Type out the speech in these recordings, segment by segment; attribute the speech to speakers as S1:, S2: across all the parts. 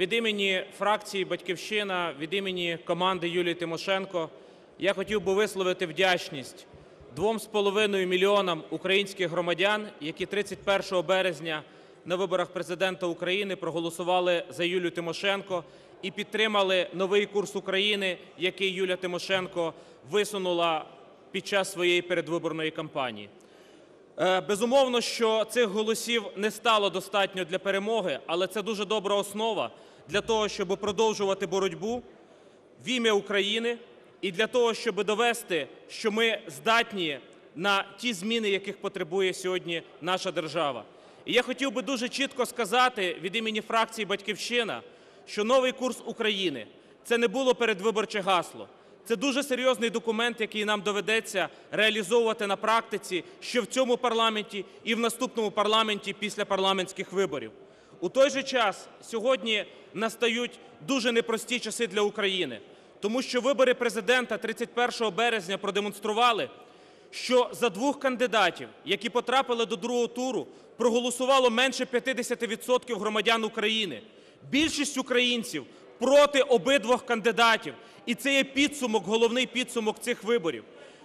S1: від імені фракції "Батьківщина", від імені команди Юлії Тимошенко я хотів би висловити вдячність 2,5 мільйонам українських громадян, які 31 березня на виборах Президента України проголосували за Юлію Тимошенко і підтримали новий курс України, який Юлія Тимошенко висунула під час своєї передвиборної кампанії. Е, Безумовно, що цих голосів не стало достатньо для перемоги, але це дуже добра основа для того, щоб продовжувати боротьбу в ім'я України і для того, щоб довести, що ми здатні на ті зміни, яких потребує сьогодні наша держава. І я хотів би дуже чітко сказати від імені фракції "Батьківщина", що новий курс України – це не було передвиборче гасло. Це дуже серйозний документ, який нам доведеться реалізовувати на практиці ще в цьому парламенті і в наступному парламенті після парламентських виборів. У той же час сьогодні настають дуже непрості часи для України, тому що вибори Президента 31 березня продемонстрували, що за двох кандидатів, які потрапили до другого туру, проголосувало менше 50% громадян України. Більшість українців проти обидвох кандидатів. І це є підсумок, головний підсумок цих виборів.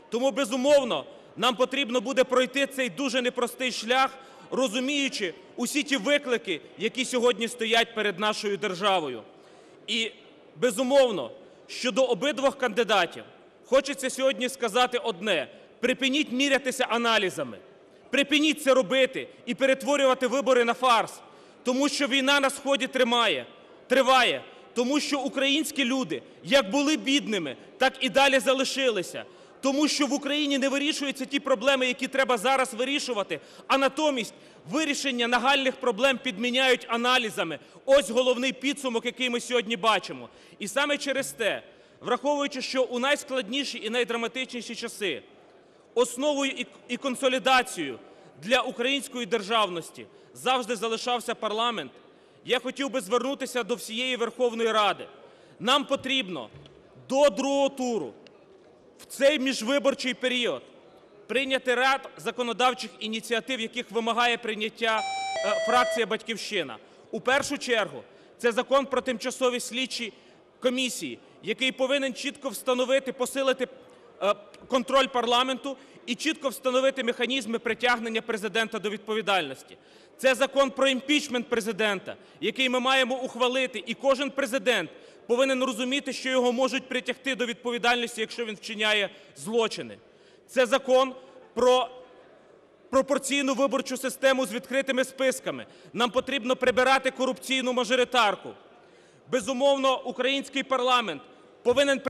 S1: Тому, безумовно, нам потрібно буде пройти цей дуже непростий шлях, розуміючи усі ті виклики, які сьогодні стоять перед нашою державою. І, безумовно, щодо обидвох кандидатів хочеться сьогодні сказати одне: припиніть мірятися аналізами, припиніть це робити і перетворювати вибори на фарс, тому що війна на сході тримає, триває, тому що українські люди як були бідними, так і далі залишилися. Тому що в Україні не вирішуються ті проблеми, які треба зараз вирішувати, а натомість вирішення нагальних проблем підміняють аналізами. Ось головний підсумок, який ми сьогодні бачимо. І саме через те, враховуючи, що у найскладніші і найдраматичніші часи основою і- консолідацією для української державності завжди залишався парламент, я хотів би звернутися до всієї Верховної Ради. Нам потрібно до другого туру в цей міжвиборчий період прийняти ряд законодавчих ініціатив, яких вимагає прийняття е, фракція "Батьківщина". У першу чергу це Закон про тимчасові слідчі комісії, який повинен чітко встановити, посилити е, контроль парламенту і чітко встановити механізми притягнення Президента до відповідальності. Це Закон про імпічмент Президента, який ми маємо ухвалити, і кожен Президент повинен розуміти, що його можуть притягти до відповідальності, якщо він вчиняє злочини. Це Закон про пропорційну виборчу систему з відкритими списками. Нам потрібно прибирати корупційну мажоритарку. Безумовно, український парламент повинен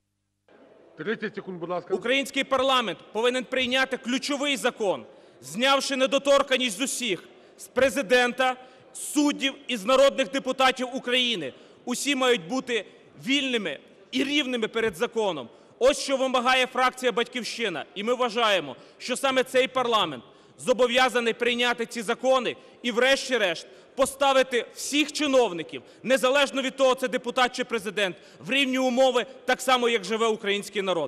S2: 30 секунд, будь ласка.
S1: Український парламент повинен прийняти ключовий закон, знявши недоторканність з усіх – з Президента, суддів і з народних депутатів України. Усі мають бути вільними і рівними перед законом. Ось що вимагає фракція "Батьківщина". І ми вважаємо, що саме цей парламент зобов'язаний прийняти ці закони і врешті-решт поставити всіх чиновників, незалежно від того, це депутат чи Президент, в рівні умови так само, як живе український народ.